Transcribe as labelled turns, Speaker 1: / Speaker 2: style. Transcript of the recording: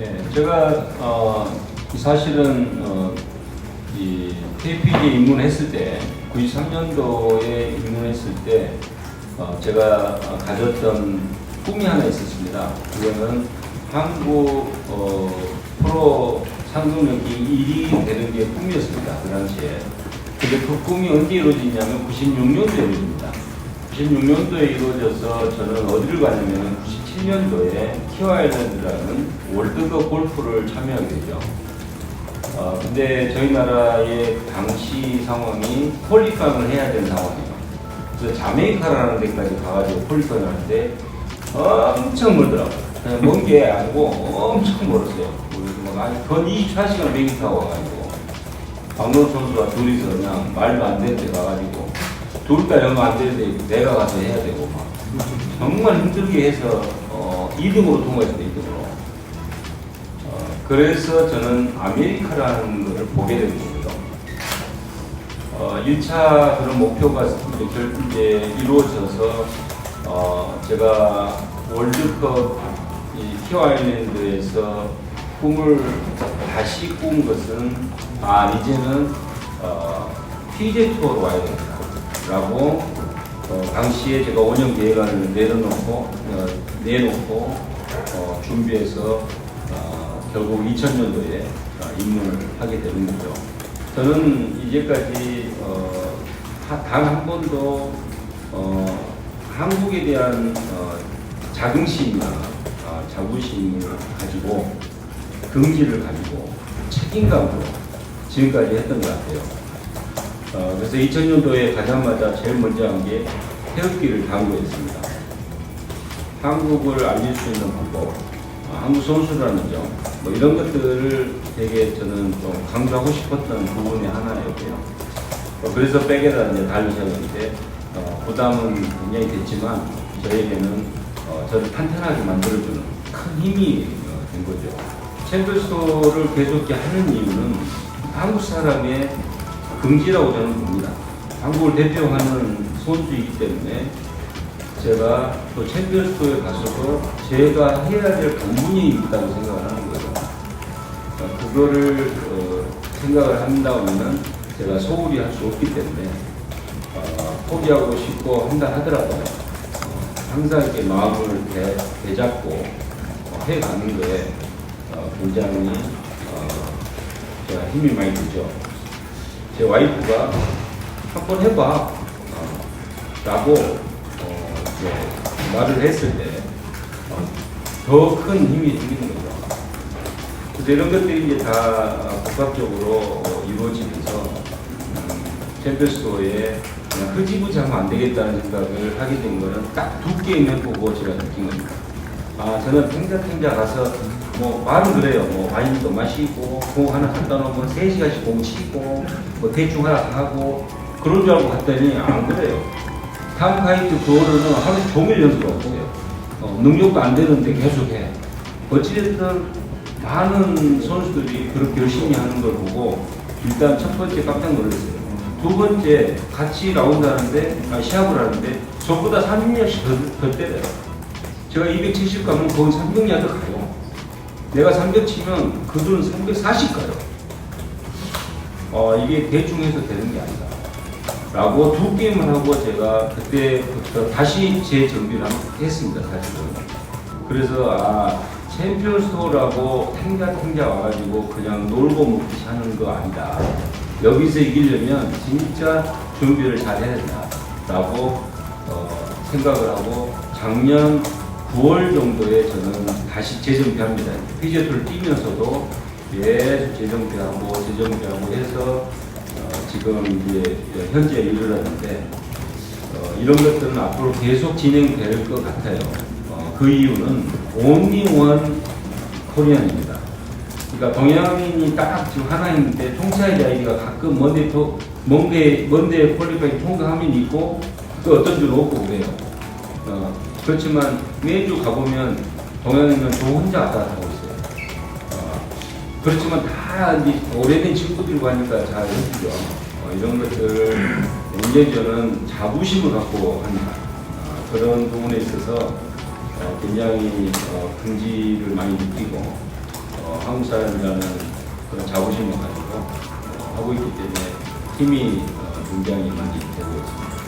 Speaker 1: 예, 제가 어, 사실은 어, 이 KPG에 입문했을 때 93년도에 입문했을 때 어, 제가 어, 가졌던 꿈이 하나 있었습니다. 그거는 한국 어, 프로 상금력이 1위 되는 게 꿈이었습니다. 그 당시에. 근데 그 꿈이 언제 이루어지냐면 96년도에 이루어집니다. 96년도에 이루어져서 저는 어디를 가냐면 97년도에 키워아일랜드라는 월드컵 골프를 참여하게 되죠. 어, 근데 저희 나라의 당시 상황이 퀄리파잉을 해야 되는 상황이에요. 그래서 자메이카라는 데까지 가가지고 퀄리파잉을 하는데 엄청 멀더라고요. 그냥 먼 게 아니고 엄청 멀었어요. 건 24시간 비행기 타고 와가지고 박노 선수와 둘이서 그냥 말도 안 되는 데 가가지고 둘다 영어 안 되는데 내가 가서 해야 되고 막. 정말 힘들게 해서 어, 2등으로 통과했어요 2등으로. 어, 그래서 저는 아메리카라는 것을 보게 된 겁니다. 어, 1차 그런 목표가 이제, 결, 이제 이루어져서 어, 제가 월드컵 이 키오 아일랜드에서 꿈을 다시 꾼 것은 아 이제는 어, PJ 투어로 와야 된다 라고 어, 당시에 제가 5년 계획안을 내려놓고 어, 내놓고 어, 준비해서 어, 결국 2000년도에 입문을 하게 되는 거죠. 저는 이제까지 어, 단한 번도 어, 한국에 대한 어, 자긍심이나 어, 자부심을 가지고 긍지를 가지고 책임감으로 지금까지 했던 것 같아요. 어, 그래서 2000년도에 가자마자 제일 먼저 한 게 태극기를 당구했습니다. 한국을 알릴 수 있는 방법, 어, 한국 선수라는 점, 뭐 이런 것들을 되게 저는 좀 강조하고 싶었던 부분의 하나였고요. 어, 그래서 백에다 이제 어, 부담은 굉장히 됐지만 저에게는 어, 저를 탄탄하게 만들어주는 큰 힘이 어, 된 거죠. 챔피언스토를 계속 하는 이유는 한국 사람의 긍지라고 저는 봅니다. 한국을 대표하는 선수이기 때문에 제가 또 챔피언스토에 가서도 제가 해야 될 본분이 있다고 생각을 하는 거예요. 어, 그거를 어, 생각을 한다면 제가 소홀히 할 수 없기 때문에 어, 포기하고 싶고 한다 하더라도 어, 항상 이렇게 마음을 대, 대잡고 어, 해가는 거에 어, 굉장히 어, 제가 힘이 많이 들죠. 제 와이프가 한번 해봐 어, 라고 어, 이제 말을 했을 때더 큰 힘이 생기는 거죠. 그래서 이런 것들이 이제 다 복합적으로 어, 이루어지면서 음, 챔피언스토어에 그냥 흐지부지하면 안 되겠다는 생각을 하게 된 거는 딱 두 게임을 보고 제가 느낀 겁니다. 아 저는 탱자탱자 가서 뭐 말은 그래요. 뭐 와인도 마시고 공 하나 갖다 놓으면 세 시간씩 공 치고 뭐 대충 하나 하고 그런 줄 알고 갔더니 안 그래요. 탐 카이트 그거는 하루 종일 연습하고 있어요. 어, 능력도 안 되는데 계속 해. 어찌됐든 많은 선수들이 그렇게 열심히 하는 걸 보고 일단 첫 번째 깜짝 놀랐어요. 두 번째 같이 나온다는데 아, 시합을 하는데 저보다 3년씩 더, 더 때려요. 제가 270 가면 거기 300 야드 가요. 내가 300 치면 그들은 340 가요. 어, 이게 대충 해서 되는 게 아니다. 라고 두 게임을 하고 제가 그때부터 다시 재정비를 한- 했습니다, 사실은. 그래서, 아, 챔피언스토어라고 탱자탱자 와가지고 그냥 놀고 먹기 하는 거 아니다. 여기서 이기려면 진짜 준비를 잘 해야 된다. 라고 어, 생각을 하고 작년 9월 정도에 저는 다시 재정비합니다. 피지오토를 뛰면서도 계속 재정비하고 재정비하고 해서 어, 지금 이제 현재 이르렀는데 어, 이런 것들은 앞으로 계속 진행될 것 같아요. 어, 그 이유는 one 코리안입니다. 그러니까 동양인이 딱 지금 하나 있는데 통찰 아이디가 가끔 먼데 또 먼데 먼데 퀄리파이 통과하면 있고 또 어떤 줄 없고 그래요. 어, 그렇지만 매주 가보면 동양인은 저 혼자 왔다 갔다 하고 있어요. 어, 그렇지만 다 오래된 친구들이 가니까 잘 해주죠. 어, 이런 것들 굉장히 저는 자부심을 갖고 합니다. 어, 그런 부분에 있어서 어, 굉장히 어, 긍지를 많이 느끼고 어, 한국 사람이라는 그런 자부심을 가지고 어, 하고 있기 때문에 힘이 어, 굉장히 많이 되고 있습니다.